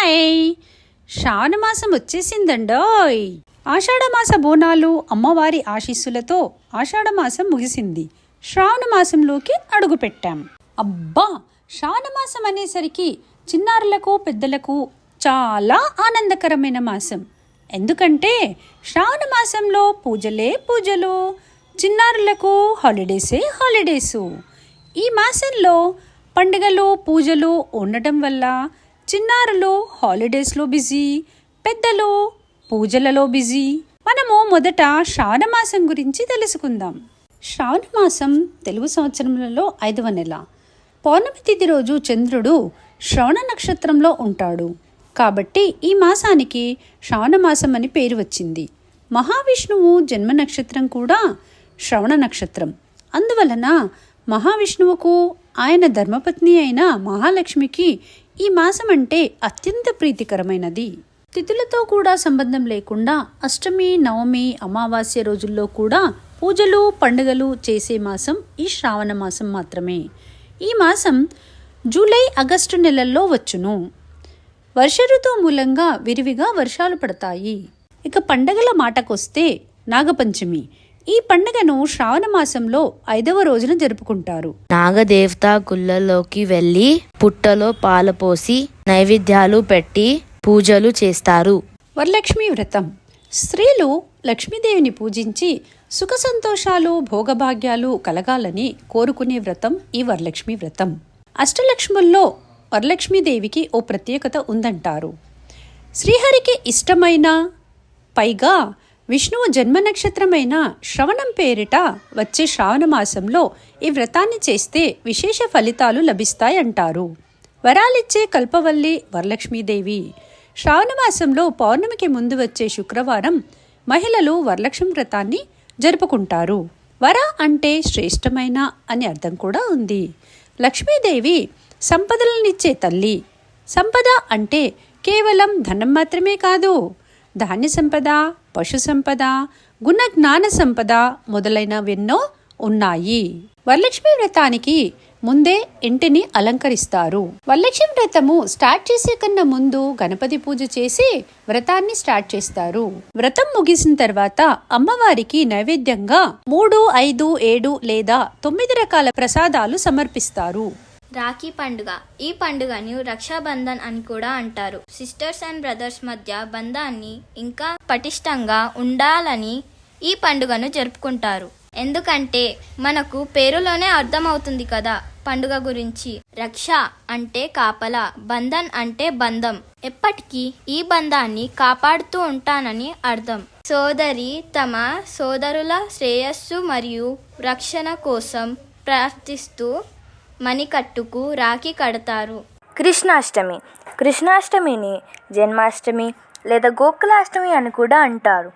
Hi శ్రావణ మాసం వచ్చేసిందండోయ్. ఆషాఢమాస బోనాలు అమ్మవారి ఆశీస్సులతో ఆషాఢమాసం ముగిసింది. శ్రావణ మాసంలోకి అడుగు పెట్టాం. అబ్బా! శ్రావణ మాసం అనేసరికి చిన్నారులకు పెద్దలకు చాలా ఆనందకరమైన మాసం. ఎందుకంటే శ్రావణ మాసంలో పూజలే పూజలు చిన్నారులకు హాలిడేసే హాలిడేసు. ఈ మాసంలో పండుగలు పూజలు ఉండటం వల్ల చిన్నారులు హాలిడేస్లో బిజీ పెద్దలు పూజలలో బిజీ. మనము మొదట శ్రావణమాసం గురించి తెలుసుకుందాం. శ్రావణమాసం తెలుగు సంవత్సరములలో ఐదవ నెల. పౌర్ణమి తిథి రోజు చంద్రుడు శ్రవణ నక్షత్రంలో ఉంటాడు. కాబట్టి ఈ మాసానికి శ్రావణమాసం అని పేరు వచ్చింది. మహావిష్ణువు జన్మ నక్షత్రం కూడా శ్రవణ నక్షత్రం. అందువలన మహావిష్ణువుకు ఆయన ధర్మపత్ని అయిన మహాలక్ష్మికి ఈ మాసం అంటే అత్యంత ప్రీతికరమైనది. తిథులతో కూడా సంబంధం లేకుండా అష్టమి నవమి అమావాస్య రోజుల్లో కూడా పూజలు పండుగలు చేసే మాసం ఈ శ్రావణ మాసం మాత్రమే. ఈ మాసం జూలై ఆగస్టు నెలల్లో వచ్చును. వర్ష ఋతువు మూలంగా విరివిగా వర్షాలు పడతాయి. ఇక పండగల మాటకొస్తే నాగపంచమి. ఈ పండుగను శ్రావణ మాసంలో ఐదవ రోజున జరుపుకుంటారు. నాగదేవత గుళ్ళలోకి వెళ్ళి పుట్టలో పాలు పోసి నైవేద్యాలు పెట్టి పూజలు చేస్తారు. వరలక్ష్మి వ్రతం. స్త్రీలు లక్ష్మీదేవిని పూజించి సుఖ సంతోషాలు భోగభాగ్యాలు కలగాలని కోరుకునే వ్రతం ఈ వరలక్ష్మి వ్రతం. అష్టలక్ష్ముల్లో వరలక్ష్మీదేవికి ఓ ప్రత్యేకత ఉందంటారు. శ్రీహరికి ఇష్టమైన పైగా విష్ణువు జన్మ నక్షత్రమైన శ్రవణం పేరిట వచ్చే శ్రావణ మాసంలో ఈ వ్రతాన్ని చేస్తే విశేష ఫలితాలు లభిస్తాయంటారు. వరాలిచ్చే కల్పవల్లి వరలక్ష్మీదేవి. శ్రావణ మాసంలో పౌర్ణమికి ముందు వచ్చే శుక్రవారం మహిళలు వరలక్ష్మి వ్రతాన్ని జరుపుకుంటారు. వర అంటే శ్రేష్టమైన అని అర్థం కూడా ఉంది. లక్ష్మీదేవి సంపదలనిచ్చే తల్లి. సంపద అంటే కేవలం ధనం మాత్రమే కాదు ధాన్య సంపద పశు సంపద గుణ జ్ఞాన సంపద మొదలైనవెన్నో ఉన్నాయి. వరలక్ష్మి వ్రతానికి ముందే ఇంటిని అలంకరిస్తారు. వరలక్ష్మి వ్రతము స్టార్ట్ చేసే కన్నా ముందు గణపతి పూజ చేసి వ్రతాన్ని స్టార్ట్ చేస్తారు. వ్రతం ముగిసిన తర్వాత అమ్మవారికి నైవేద్యంగా మూడు ఐదు ఏడు లేదా తొమ్మిది రకాల ప్రసాదాలు సమర్పిస్తారు. రాఖీ పండుగ. ఈ పండుగను రక్షాబంధన్ అని కూడా అంటారు. సిస్టర్స్ అండ్ బ్రదర్స్ మధ్య బంధాన్ని ఇంకా పటిష్టంగా ఉండాలని ఈ పండుగను జరుపుకుంటారు. ఎందుకంటే మనకు పేరులోనే అర్థమవుతుంది కదా పండుగ గురించి. రక్ష అంటే కాపల బంధన్ అంటే బంధం. ఎప్పటికీ ఈ బంధాన్ని కాపాడుతూ ఉంటానని అర్థం. సోదరి తమ సోదరుల శ్రేయస్సు మరియు రక్షణ కోసం ప్రార్థిస్తూ మణికట్టుకు రాఖీ కడతారు. కృష్ణాష్టమి. కృష్ణాష్టమిని జన్మాష్టమి లేదా గోకులాష్టమి అని కూడా అంటారు.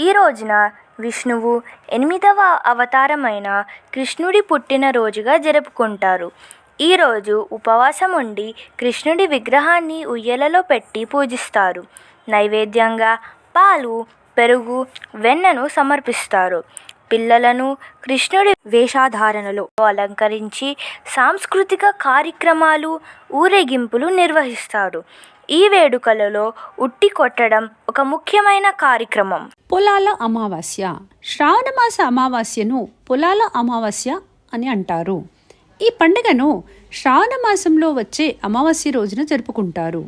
ఈ రోజున విష్ణువు ఎనిమిదవ అవతారమైన కృష్ణుడి పుట్టినరోజుగా జరుపుకుంటారు. ఈరోజు ఉపవాసం ఉండి కృష్ణుడి విగ్రహాన్ని ఉయ్యలలో పెట్టి పూజిస్తారు. నైవేద్యంగా పాలు పెరుగు వెన్నను సమర్పిస్తారు. పిల్లలను కృష్ణుడి వేషధారణలో అలంకరించి సాంస్కృతిక కార్యక్రమాలు ఊరేగింపులు నిర్వహిస్తారు ఈ వేడుకలలో ఉట్టి కొట్టడం ఒక ముఖ్యమైన కార్యక్రమం. పొలాల అమావాస్య. శ్రావణమాస అమావాస్యను పొలాల అమావాస్య అని అంటారు. ఈ పండుగను శ్రావణ మాసంలో వచ్చే అమావాస్య రోజున జరుపుకుంటారు.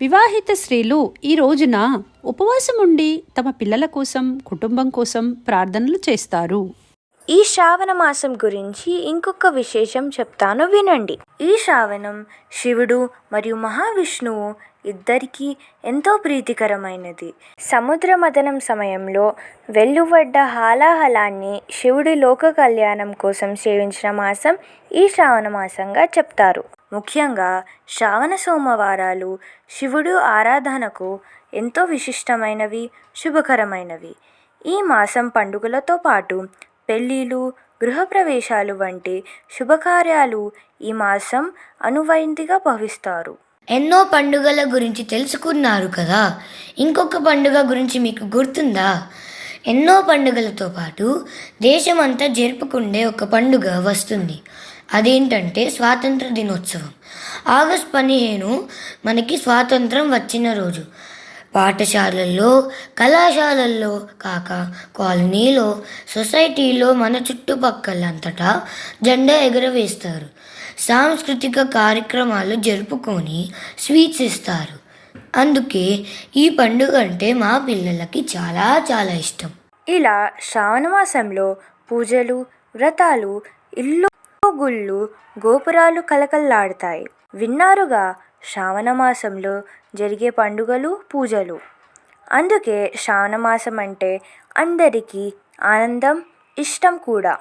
వివాహిత స్త్రీలు ఈ రోజున ఉపవాసం ఉండి తమ పిల్లల కోసం కుటుంబం కోసం ప్రార్థనలు చేస్తారు. ఈ శ్రావణ మాసం గురించి ఇంకొక విశేషం చెప్తాను వినండి. ఈ శ్రావణం శివుడు మరియు మహావిష్ణువు ఇద్దరికీ ఎంతో ప్రీతికరమైనది. సముద్ర మదనం సమయంలో వెల్లువడ్డ హాలాహలాన్ని శివుడి లోక కళ్యాణం కోసం సేవించిన మాసం ఈ శ్రావణ మాసంగా చెప్తారు. ముఖ్యంగా శ్రావణ సోమవారాలు శివుడు ఆరాధనకు ఎంతో విశిష్టమైనవి శుభకరమైనవి. ఈ మాసం పండుగలతో పాటు పెళ్ళిళ్ళు గృహప్రవేశాలు వంటి శుభకార్యాలు ఈ మాసం అనువైందిగా భావిస్తారు. ఎన్నో పండుగల గురించి తెలుసుకున్నారు కదా. ఇంకొక పండుగ గురించి మీకు గుర్తుందా? ఎన్నో పండుగలతో పాటు దేశమంతా జరుపుకుండే ఒక పండుగ వస్తుంది. అదేంటంటే స్వాతంత్ర దినోత్సవం. ఆగస్ట్ పదిహేను మనకి స్వాతంత్రం వచ్చిన రోజు. పాఠశాలల్లో కళాశాలల్లో కాక కాలనీలో సొసైటీలో మన చుట్టుపక్కలంతటా జెండా ఎగురవేస్తారు. సాంస్కృతిక కార్యక్రమాలు జరుపుకొని స్వీట్స్ ఇస్తారు అందుకే ఈ పండుగ అంటే మా పిల్లలకి చాలా చాలా ఇష్టం. ఇలా శ్రావణ మాసంలో పూజలు వ్రతాలు ఇల్లు గుళ్ళు గోపురాలు కలకల్లాడతాయి. విన్నారుగా శ్రావణ మాసంలో జరిగే పండుగలు పూజలు? అందుకే శ్రావణ మాసం అంటే అందరికీ ఆనందం ఇష్టం కూడా.